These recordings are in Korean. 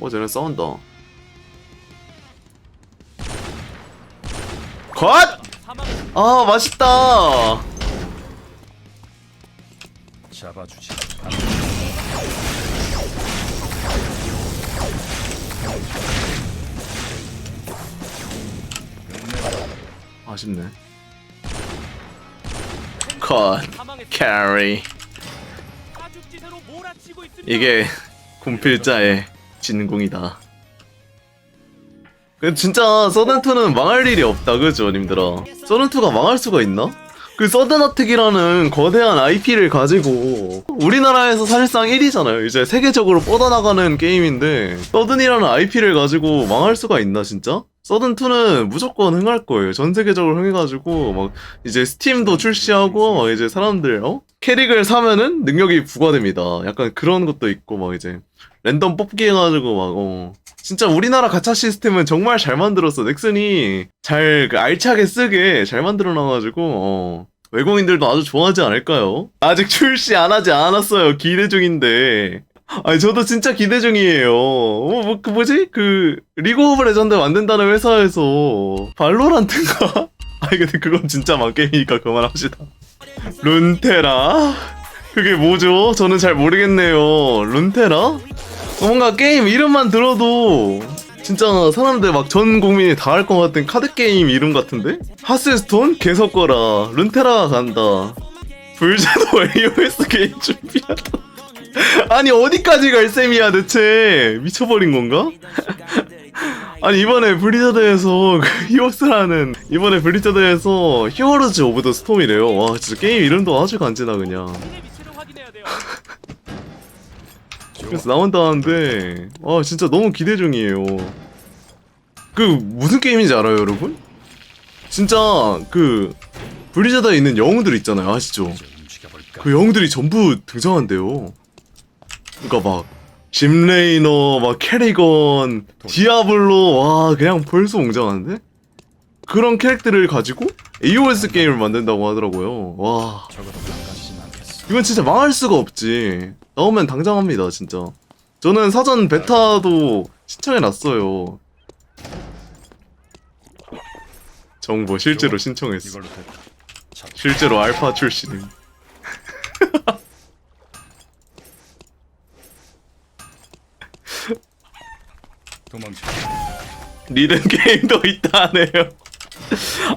어 쟤네 싸운다. 컷! 아 맛있다. 잡아주지. 아쉽네. 컷. 캐리. 이게 군필자의 진궁이다 그 진짜 서든2는 망할 일이 없다 그죠 님들아 서든2가 망할 수가 있나? 그 서든어택이라는 거대한 IP를 가지고 우리나라에서 사실상 1위잖아요 이제 세계적으로 뻗어나가는 게임인데 서든이라는 IP를 가지고 망할 수가 있나 진짜? 서든2는 무조건 흥할 거예요 전 세계적으로 흥해가지고 막 이제 스팀도 출시하고 막 이제 사람들 어? 캐릭을 사면은 능력이 부과됩니다 약간 그런 것도 있고 막 이제 랜덤 뽑기 해가지고 막 어. 진짜 우리나라 가챠 시스템은 정말 잘 만들었어. 넥슨이 잘 그 알차게 쓰게 잘 만들어 놔가지고 어. 외국인들도 아주 좋아하지 않을까요? 아직 출시 안 하지 않았어요. 기대 중인데. 아니 저도 진짜 기대 중이에요. 어, 뭐, 그 뭐지? 그 리그 오브 레전드 만든다는 회사에서 발로란트인가? 아니 근데 그건 진짜 망게임이니까 그만합시다. 룬테라? 그게 뭐죠? 저는 잘 모르겠네요. 룬테라? 뭔가 게임 이름만 들어도 진짜 사람들 막 전 국민이 다 할 것 같은 카드 게임 이름 같은데? 하스스톤? 계속 거라. 룬테라가 간다. 불자도 AOS 게임 준비한다. 아니 어디까지 갈 셈이야 대체? 미쳐버린 건가? 아니 이번에 블리자드에서 그 히오스라는 이번에 블리자드에서 히어로즈 오브 더 스톰이래요. 와 진짜 게임 이름도 아주 간지나 그냥 그래서 나온다는데 아 진짜 너무 기대 중이에요. 그 무슨 게임인지 알아요, 여러분? 진짜 그 블리자드에 있는 영웅들 있잖아요, 아시죠? 그 영웅들이 전부 등장한대요. 그러니까 막 짐레이너, 막 캐리건, 디아블로, 와 그냥 벌써 웅장한데? 그런 캐릭터를 가지고 AOS 게임을 만든다고 하더라고요. 와. 이건 진짜 망할 수가 없지. 나오면 당장 합니다, 진짜. 저는 사전 베타도 신청해놨어요. 정보 실제로 신청했어. 실제로 알파 출시는. 도망쳐. 리듬 게임도 있다네요.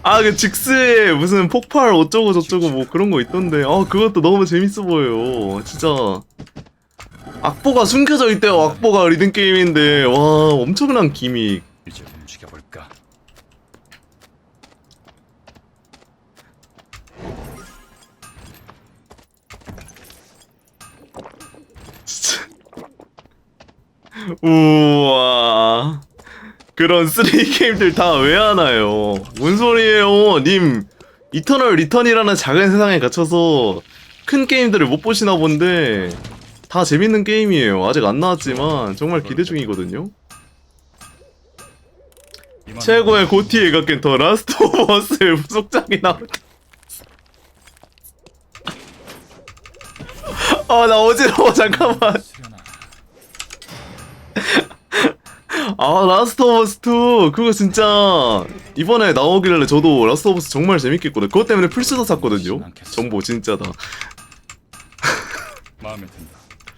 아, 그 직스에 무슨 폭발 어쩌고 저쩌고 뭐 그런 거 있던데. 아, 그것도 너무 재밌어 보여요. 진짜. 악보가 숨겨져 있대요. 악보가 리듬 게임인데. 와, 엄청난 기믹. 이제 움직여볼까? 진짜. 우와. 그런 3D 게임들 다 왜 하나요? 뭔 소리예요? 님, 이터널 리턴이라는 작은 세상에 갇혀서 큰 게임들을 못 보시나 본데 다 재밌는 게임이에요. 아직 안 나왔지만 정말 기대 중이거든요. 이만 최고의 고티에 가낀 더 라스트 오브 어스의 후속작이 나올 아, 나 어지러워, 잠깐만. 수련 아. 아 라스트 오브 어스 2 그거 진짜 이번에 나오길래 저도 라스트 오브 어스 정말 재밌게 했거든요 그것 때문에 플스도 샀거든요 정보 진짜다.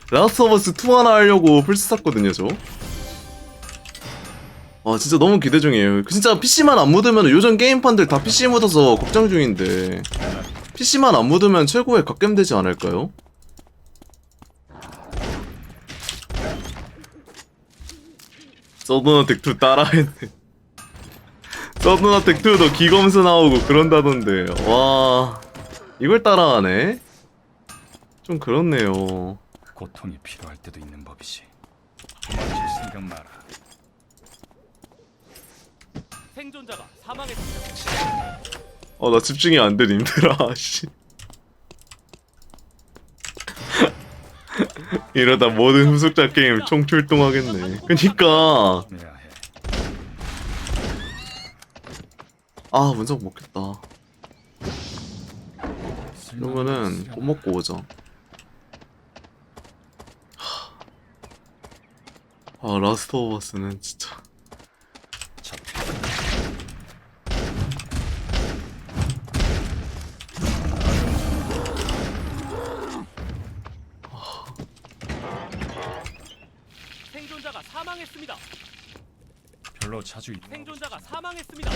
라스트 오브 어스 2 하나 하려고 플스 샀거든요 저 아, 진짜 너무 기대 중이에요. 그 진짜 PC만 안 묻으면 요즘 게임판들 다 PC 묻어서 걱정 중인데 PC만 안 묻으면 최고의 갓겜 되지 않을까요? 서든어택 2 따라했네. 서든어택 2도 기검수 나오고 그런다던데. 와, 이걸 따라하네? 좀 그렇네요. 고통이 필요할 때도 있는 법이지. 도망칠 생각 마라. 생존자가 사망했습니다. 어, 나 집중이 안 돼, 님들아, 씨. 이러다 모든 후속작 게임 총 출동하겠네. 그니까. 아, 문석 먹겠다. 수련아. 못 먹고 오자. 하. 아 라스트 오브 어스는 진짜 잡. 생존자가 사망했습니다. 별로 자주 있. 생존자가 사망했습니다.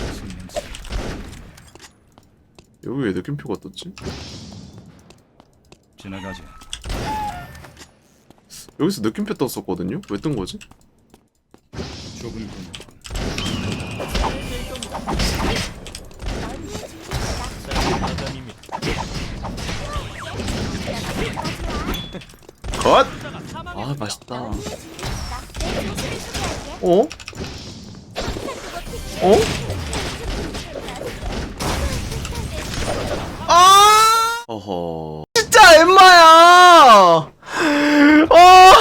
여기 왜 느낌표가 떴지? 지나가지. 여기서 느낌표 떴었거든요? 왜 뜬 거지? 좁은 군. 컷! 아. 맛있다 어? 어? 아! 어허 진짜 엠마야! 아!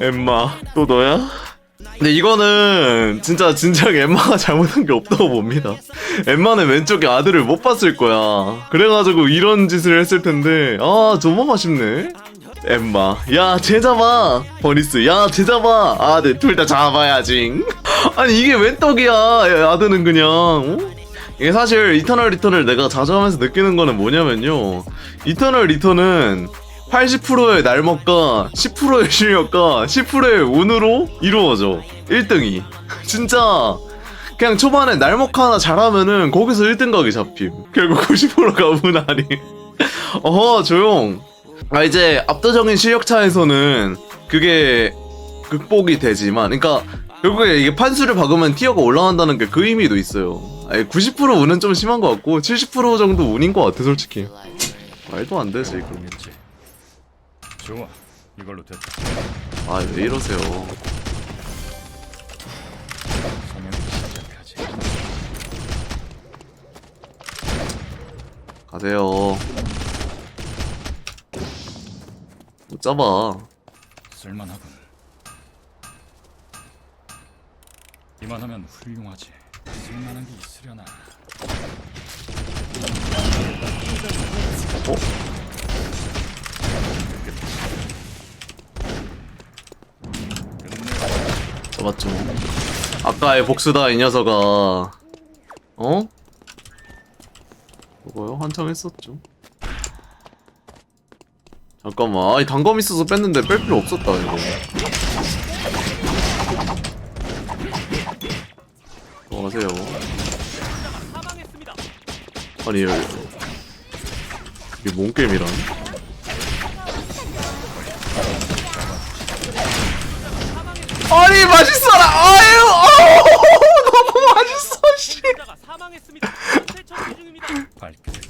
엠마 또 너야? 근데 이거는 진짜 진작 엠마가 잘못한 게 없다고 봅니다. 엠마는 왼쪽에 아들을 못 봤을 거야. 그래가지고 이런 짓을 했을 텐데 아 너무 아쉽네. 엠마 야 쟤 잡아 버니스 야 쟤 잡아 아들 둘다 잡아야지. 아니 이게 웬 떡이야 야, 아들은 그냥 어? 이게 사실 이터널 리턴을 내가 자주 하면서 느끼는 거는 뭐냐면요. 이터널 리턴은 80%의 날먹과 10%의 실력과 10%의 운으로 이루어져. 1등이. 진짜 그냥 초반에 날먹 하나 잘하면은 거기서 1등 각이 잡힘. 결국 90%가 운 아니. 어허 조용. 아 이제 압도적인 실력 차에서는 그게 극복이 되지만 그러니까 결국에 이게 판수를 박으면 티어가 올라간다는 게 그 의미도 있어요 아니 90% 운은 좀 심한 것 같고 70% 정도 운인 것 같아 솔직히 말도 안 되지 겠지 좋아. 이걸로 됐다. 아왜 이러세요 시작하지. 가세요 못 잡아 쓸만하군. 이만하면 훌륭하지. 쓸만한 게 있으려나. 어? 잡았죠 아까의 복수다 이 녀석아 어? 그거요? 한참 했었죠 잠깐만 아이 단검 있어서 뺐는데 뺄 필요 없었다 이거 들어 가세요. 아니 여 이게 뭔 게임이란? 아니 맛있어라 아유 어우, 너무 맛있어 씨 생존자가 사망했습니다. 현재 처치 중입니다. 밝게 될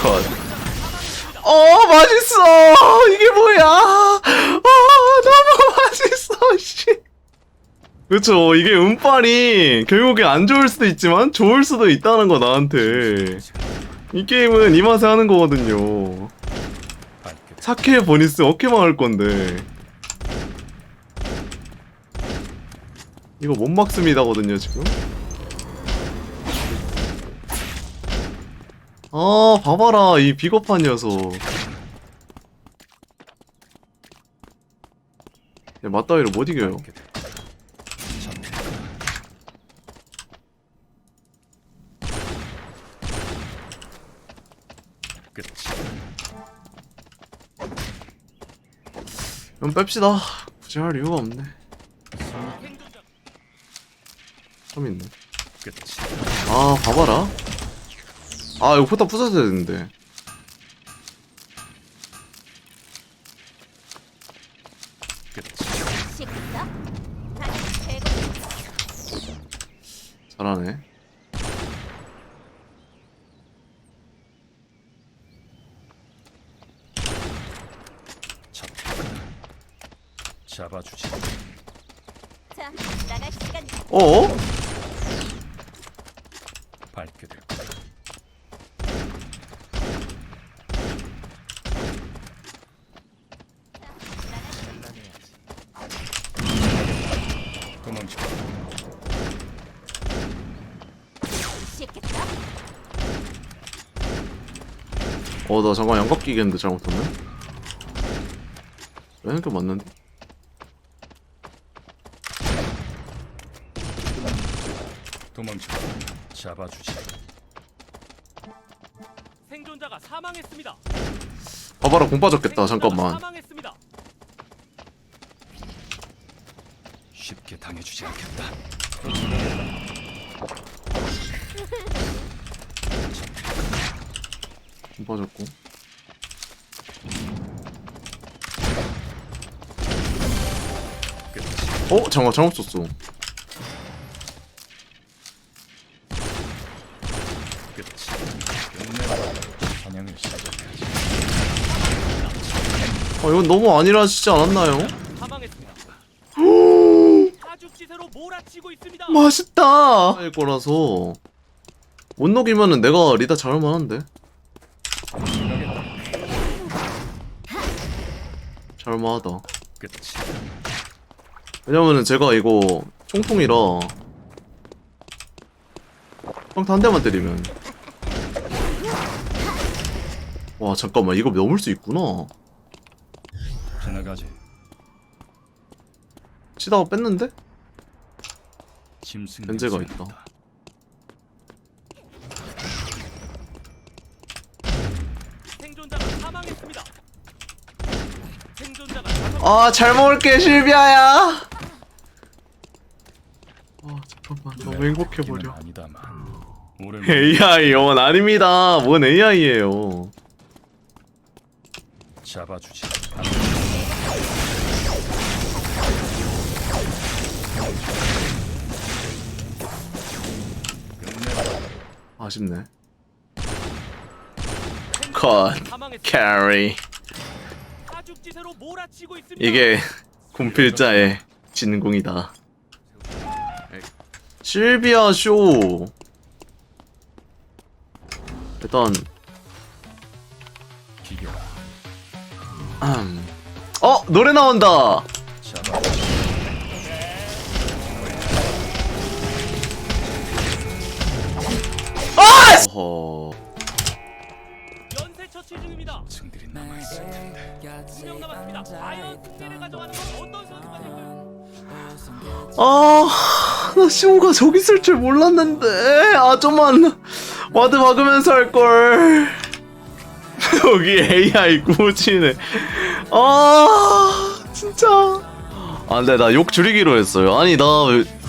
컷. 어 맛있어. 이게 뭐야? 아 너무 맛있어 씨. 그쵸 이게 운빨이 결국에 안 좋을 수도 있지만 좋을 수도 있다는 거 나한테. 이 게임은 이 맛에 하는 거거든요. 사케 버니스 어깨만 할 건데? 이거 못 막습니다거든요 지금 아 봐봐라 이 비겁한 녀석 야 맞다이로 못 이겨요. 그럼 뺍시다 굳이 할 이유가 없네 좀 있네. 아 봐봐라 아 이거 포탑 부숴야 되는데 잘하네 잡. 잡아주지. 자 나갈 시간이다 어어? 밝게 될 거야. 도망쳐. 시끄러? 어, 나 잠깐 양각 끼겠는데 잘못했네. 왜는 게 맞는데? 도망쳐. 잡아주지. 생존자가 사망했습니다. 봐봐라, 공 빠졌겠다. 잠깐만. 사망했습니다. 쉽게 당해주지 않겠다. 공 빠졌고. 어? 잠깐, 잘못 썼어. 아, 이건 너무 아니라시지 않았나요? 사망했습니다. 사죽지세로 몰아치고 있습니다. 맛있다! 할 거라서. 못 녹이면은 내가 리다 잘할 만한데? 잘만하다. 끝이. 왜냐면은 제가 이거 총통이라 평타 한 대만 때리면 와 잠깐만 이거 넘을 수 있구나 지나가지. 치다가 뺐는데? 짐승 냄새가 있다. 난다. 생존자가 사망했습니다. 아잘 먹을게 실비아야. 아 잠깐만. 너무 행복해버려. AI 영원 아닙니다. 뭔 AI예요. 잡아주지. 아쉽네. 컷. 캐리 사죽지세로 몰아치고 있습니다. 이게 군필자의 진공이다. 실비아 쇼. 일단. 어 노래 나온다. 잡아주지. 어허. 있을 텐데. 두명 남았습니다. 과연 승리를 가져가는 건 어떤 선수가 될까요? 아, 나 시호가 저기 있을 줄 몰랐는데. 아, 좀만 와드 막으면서 할 걸. 여기 AI 꾸지네. 아, 진짜. 아, 근데 나 욕 줄이기로 했어요. 아니, 나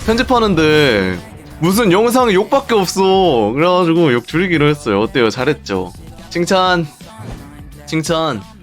편집하는데 무슨 영상 욕밖에 없어. 그래가지고 욕 줄이기로 했어요. 어때요? 잘했죠? 칭찬. 칭찬.